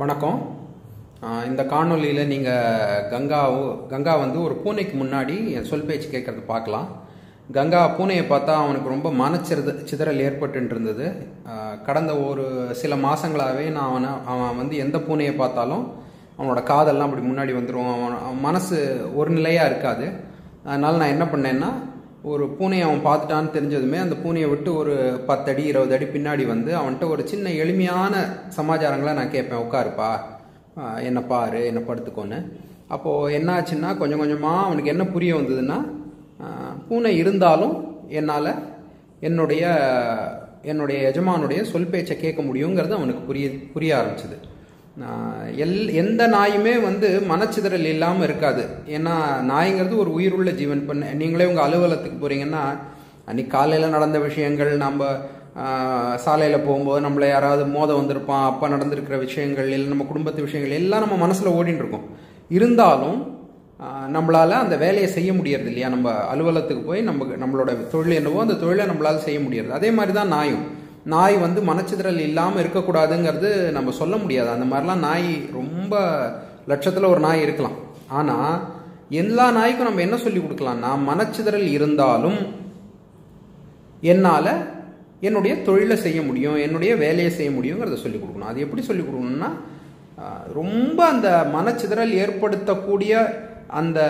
வணக்கம். இந்த காணொளியில் நீங்கள் கங்கா கங்கா வந்து ஒரு பூனைக்கு முன்னாடி என் சொல் பேச்சு கேட்குறது பார்க்கலாம். கங்கா பூனையை பார்த்தா அவனுக்கு ரொம்ப மனச்சிறது சிதறல் ஏற்பட்டு இருந்தது கடந்த ஒரு சில மாதங்களாகவே நான் அவனை அவன் வந்து எந்த பூனையை பார்த்தாலும் அவனோட காதெல்லாம் அப்படி முன்னாடி வந்துடும் அவன் மனசு ஒரு நிலையாக இருக்காது. அதனால் நான் என்ன பண்ணேன்னா ஒரு பூனையை அவன் பார்த்துட்டான்னு தெரிஞ்சதுமே அந்த பூனையை விட்டு ஒரு பத்தடி இருபது அடி பின்னாடி வந்து அவன்கிட்ட ஒரு சின்ன எளிமையான சமாச்சாரங்களை நான் கேட்பேன். உட்காருப்பா. என்னை பாரு என்னை படுத்துக்கோன்னு. அப்போது என்ன ஆச்சுன்னா கொஞ்சம் கொஞ்சமாக அவனுக்கு என்ன புரிய வந்ததுன்னா பூனை இருந்தாலும் என்னால் என்னுடைய என்னுடைய எஜமானுடைய சொல் பேச்சை கேட்க முடியுங்கிறது அவனுக்கு புரிய புரிய ஆரம்பிச்சிது. எல் எந்த நாயுமே வந்து மனச்சிதறல் இல்லாமல் இருக்காது. ஏன்னா நாய்ங்கிறது ஒரு உயிருள்ள ஜீவன். பண்ண நீங்களே உங்கள் அலுவலகத்துக்கு போகிறீங்கன்னா அன்னைக்கு காலையில் நடந்த விஷயங்கள் நம்ம சாலையில் போகும்போது நம்மளை யாராவது மோத வந்திருப்பான் அப்போ நடந்திருக்கிற விஷயங்கள் இல்லை நம்ம குடும்பத்து விஷயங்கள் எல்லாம் நம்ம மனசில் ஓடின்னு இருக்கோம். இருந்தாலும் நம்மளால் அந்த வேலையை செய்ய முடியறது இல்லையா நம்ம அலுவலகத்துக்கு போய் நம்ம நம்மளோட தொழில் என்னவோ அந்த தொழிலை நம்மளால் செய்ய முடியறது. அதே மாதிரி தான் நாயும். நாய் வந்து மனச்சிதறல் இல்லாமல் இருக்கக்கூடாதுங்கிறது நம்ம சொல்ல முடியாது. அந்த மாதிரிலாம் நாய் ரொம்ப லட்சத்தில் ஒரு நாய் இருக்கலாம். ஆனால் எல்லா நாய்க்கும் நம்ம என்ன சொல்லி கொடுக்கலாம்னா மனச்சிதறல் இருந்தாலும் என்னால் என்னுடைய தொழிலை செய்ய முடியும் என்னுடைய வேலையை செய்ய முடியுங்கிறத சொல்லி கொடுக்கணும். அது எப்படி சொல்லிக் கொடுக்கணும்னா ரொம்ப அந்த மனச்சிதறல் ஏற்படுத்தக்கூடிய அந்த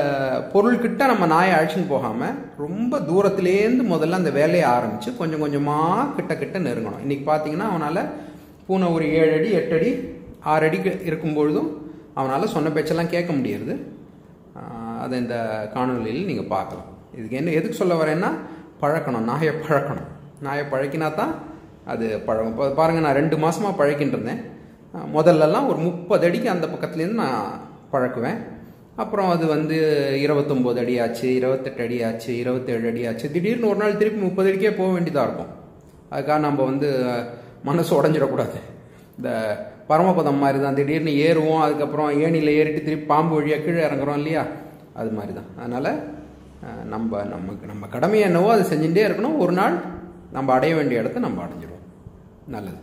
பொருள்கிட்ட நம்ம நாயை அழைச்சின்னு போகாமல் ரொம்ப தூரத்துலேருந்து முதல்ல அந்த வேலையை ஆரம்பித்து கொஞ்சம் கொஞ்சமாக கிட்ட கிட்ட நெருங்கணும். இன்றைக்கி பார்த்தீங்கன்னா அவனால் பூனை ஒரு ஏழு அடி எட்டு அடி ஆறு அடிக்கு இருக்கும்பொழுதும் அவனால் சொன்ன பேச்செல்லாம் கேட்க முடியறது. அதை இந்த காணொலியில் நீங்கள் பார்க்கலாம். இதுக்கு என்ன எதுக்கு சொல்ல வரேன்னா பழக்கணும் நாயை பழக்கணும். நாயை பழக்கினா தான் அது பழகும். இப்போ பாருங்கள் நான் ரெண்டு மாதமாக பழக்கின்னு இருந்தேன். முதல்லலாம் ஒரு முப்பது அடிக்கு அந்த பக்கத்துலேருந்து நான் பழக்குவேன். அப்புறம் அது வந்து இருபத்தொம்போது அடி ஆச்சு இருபத்தெட்டு அடி ஆச்சு இருபத்தேழு அடி ஆச்சு திடீர்னு ஒரு நாள் திருப்பி முப்பது அடிக்கே போக வேண்டியதாக இருக்கும். அதுக்காக நம்ம வந்து மனசு உடஞ்சிடக்கூடாது. இந்த பரமபதம் மாதிரி தான் திடீர்னு ஏறுவோம் அதுக்கப்புறம் ஏணியில் ஏறிட்டு திருப்பி பாம்பு வழியாக கீழே இறங்குறோம் இல்லையா? அது மாதிரி தான் அதனால் நம்ம நமக்கு நம்ம கடமை என்னவோ அதை செஞ்சுட்டே இருக்கணும். ஒரு நாள் நம்ம அடைய வேண்டிய இடத்த நம்ம அடைஞ்சிடுவோம். நல்லது.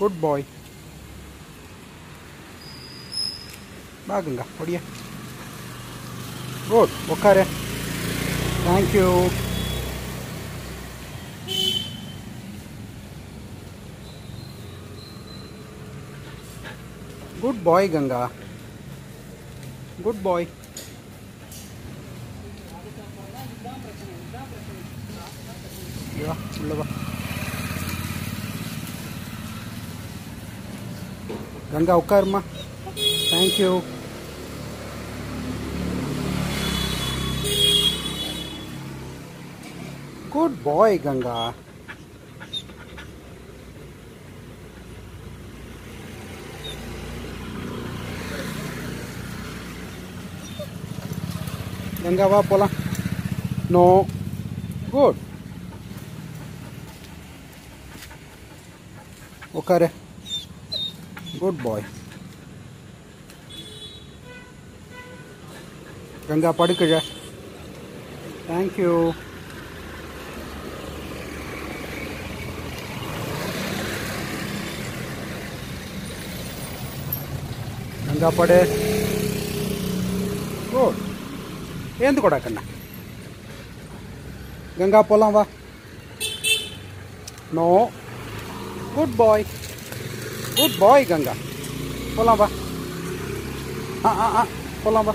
குட் பாய் பாகுங்க ஒடியா குட் உட்காரு thank you good boy Ganga good boy வா உள்ள வா கங்கா உட்காருமா thank you good boy Ganga Ganga வா போலாம் நோ குட் உட்காரு குட் பாய் கங்கா படுக்குழ தேங்க்யூ கங்கா படு குட் ஏந்து கூட கண்ணா. கங்கா போலாம் வா. No. Good boy good boy Ganga. போலாம் வா. ஆ ஆ ஆ போலாம் வா.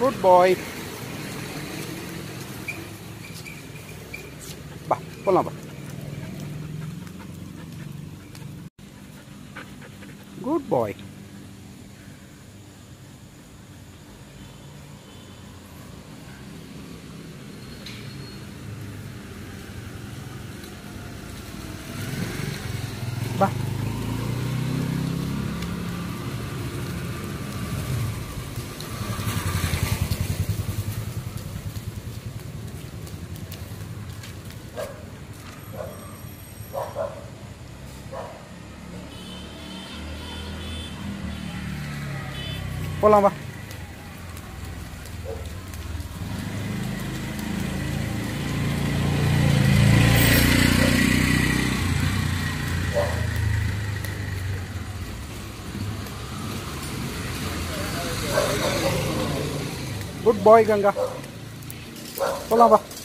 குட் பாய் வா போலாம் வா. Good boy Pulang, Pak. Good boy, Ganga. Pulang, Pak.